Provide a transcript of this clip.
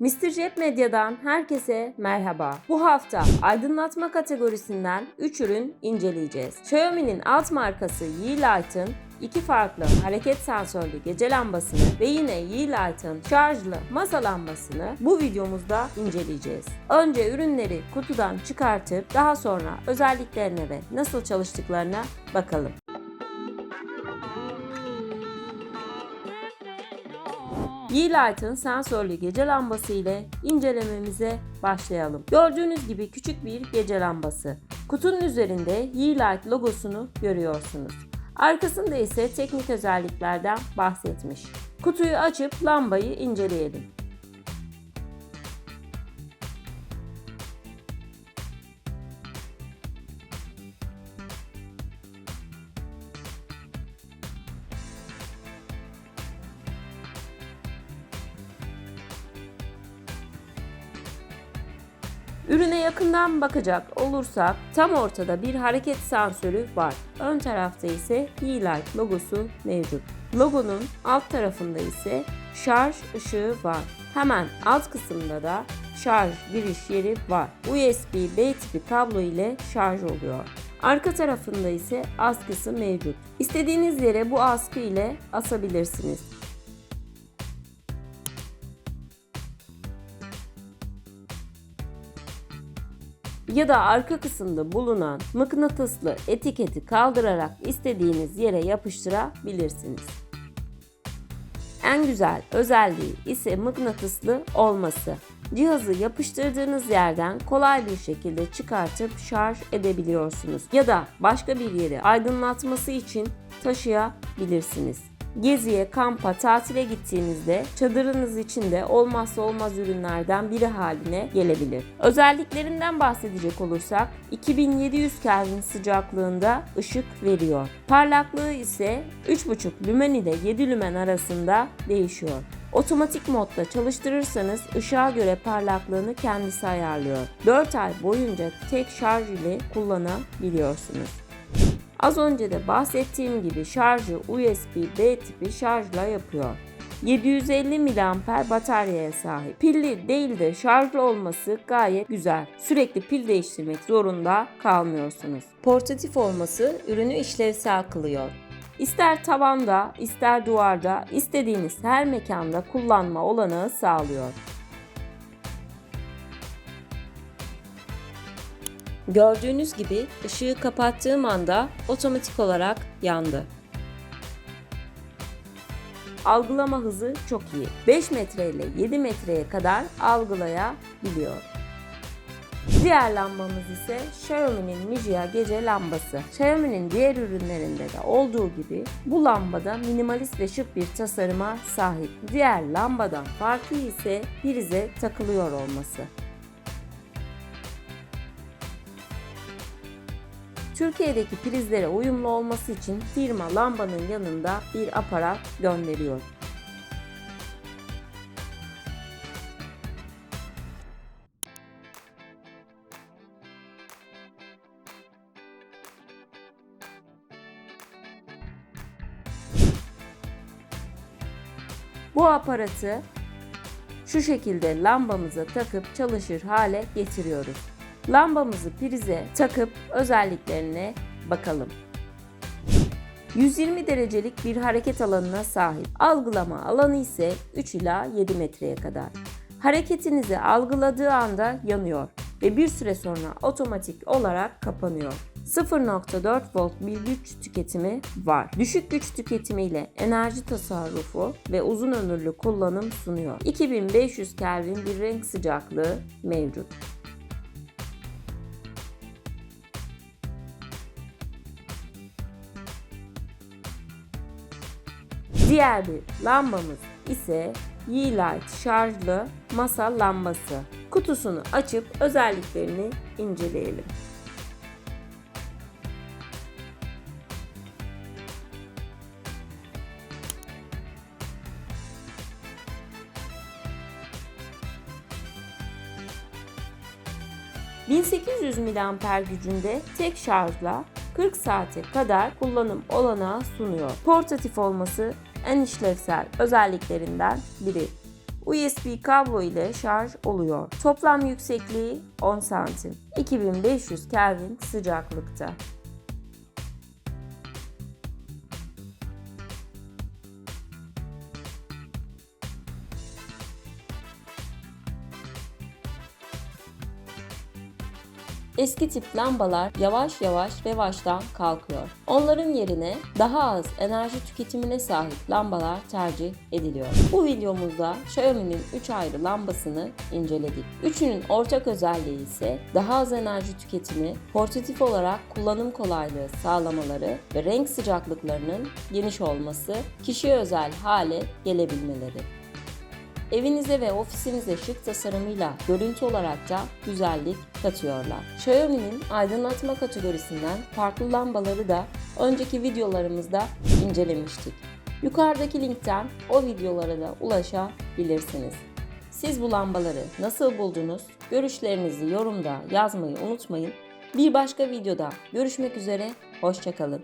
Mr. Jet Medya'dan herkese merhaba. Bu hafta aydınlatma kategorisinden 3 ürün inceleyeceğiz. Xiaomi'nin alt markası Yeelight'ın iki farklı hareket sensörlü gece lambasını ve yine Yeelight'ın şarjlı masa lambasını bu videomuzda inceleyeceğiz. Önce ürünleri kutudan çıkartıp daha sonra özelliklerine ve nasıl çalıştıklarına bakalım. Yeelight'ın sensörlü gece lambası ile incelememize başlayalım. Gördüğünüz gibi küçük bir gece lambası. Kutunun üzerinde Yeelight logosunu görüyorsunuz. Arkasında ise teknik özelliklerden bahsetmiş. Kutuyu açıp lambayı inceleyelim. Ürüne yakından bakacak olursak tam ortada bir hareket sensörü var. Ön tarafta ise Yeelight logosu mevcut. Logonun alt tarafında ise şarj ışığı var. Hemen alt kısımda da şarj giriş yeri var. USB-B tipi kablo ile şarj oluyor. Arka tarafında ise askısı mevcut. İstediğiniz yere bu askı ile asabilirsiniz. Ya da arka kısımda bulunan mıknatıslı etiketi kaldırarak istediğiniz yere yapıştırabilirsiniz. En güzel özelliği ise mıknatıslı olması. Cihazı yapıştırdığınız yerden kolay bir şekilde çıkartıp şarj edebiliyorsunuz ya da başka bir yeri aydınlatması için taşıyabilirsiniz. Geziye, kampa, tatile gittiğinizde çadırınız içinde olmazsa olmaz ürünlerden biri haline gelebilir. Özelliklerinden bahsedecek olursak 2700 Kelvin sıcaklığında ışık veriyor. Parlaklığı ise 3,5 lümen ile 7 lümen arasında değişiyor. Otomatik modda çalıştırırsanız ışığa göre parlaklığını kendisi ayarlıyor. 4 ay boyunca tek şarj ile kullanabiliyorsunuz. Az önce de bahsettiğim gibi şarjı USB-B tipi şarjla yapıyor. 750 mAh bataryaya sahip. Pilli değil de şarjlı olması gayet güzel. Sürekli pil değiştirmek zorunda kalmıyorsunuz. Portatif olması ürünü işlevsel kılıyor. İster tavanda, ister duvarda, istediğiniz her mekanda kullanma olanağı sağlıyor. Gördüğünüz gibi ışığı kapattığım anda otomatik olarak yandı. Algılama hızı çok iyi. 5 metre ile 7 metreye kadar algılayabiliyor. Diğer lambamız ise Xiaomi'nin Mijia gece lambası. Xiaomi'nin diğer ürünlerinde de olduğu gibi bu lambada minimalist ve şık bir tasarıma sahip. Diğer lambadan farkı ise prize takılıyor olması. Türkiye'deki prizlere uyumlu olması için firma lambanın yanında bir aparat gönderiyor. Bu aparatı şu şekilde lambamıza takıp çalışır hale getiriyoruz. Lambamızı prize takıp özelliklerine bakalım. 120 derecelik bir hareket alanına sahip. Algılama alanı ise 3 ila 7 metreye kadar. Hareketinizi algıladığı anda yanıyor ve bir süre sonra otomatik olarak kapanıyor. 0.4 volt bir güç tüketimi var. Düşük güç tüketimiyle enerji tasarrufu ve uzun ömürlü kullanım sunuyor. 2500 Kelvin bir renk sıcaklığı mevcut. Diğer bir lambamız ise Yeelight şarjlı masa lambası. Kutusunu açıp özelliklerini inceleyelim. ...1800 mAh gücünde tek şarjla 40 saate kadar kullanım olanağı sunuyor. Portatif olması en işlevsel özelliklerinden biri. USB kablo ile şarj oluyor. Toplam yüksekliği 10 santim. 2500 Kelvin sıcaklıkta. Eski tip lambalar yavaş yavaş revaçtan kalkıyor. Onların yerine daha az enerji tüketimine sahip lambalar tercih ediliyor. Bu videomuzda Xiaomi'nin 3 ayrı lambasını inceledik. Üçünün ortak özelliği ise daha az enerji tüketimi, portatif olarak kullanım kolaylığı sağlamaları ve renk sıcaklıklarının geniş olması, kişiye özel hale gelebilmeleri. Evinize ve ofisinize şık tasarımıyla görüntü olarak da güzellik katıyorlar. Xiaomi'nin aydınlatma kategorisinden farklı lambaları da önceki videolarımızda incelemiştik. Yukarıdaki linkten o videolara da ulaşabilirsiniz. Siz bu lambaları nasıl buldunuz? Görüşlerinizi yorumda yazmayı unutmayın. Bir başka videoda görüşmek üzere, hoşçakalın.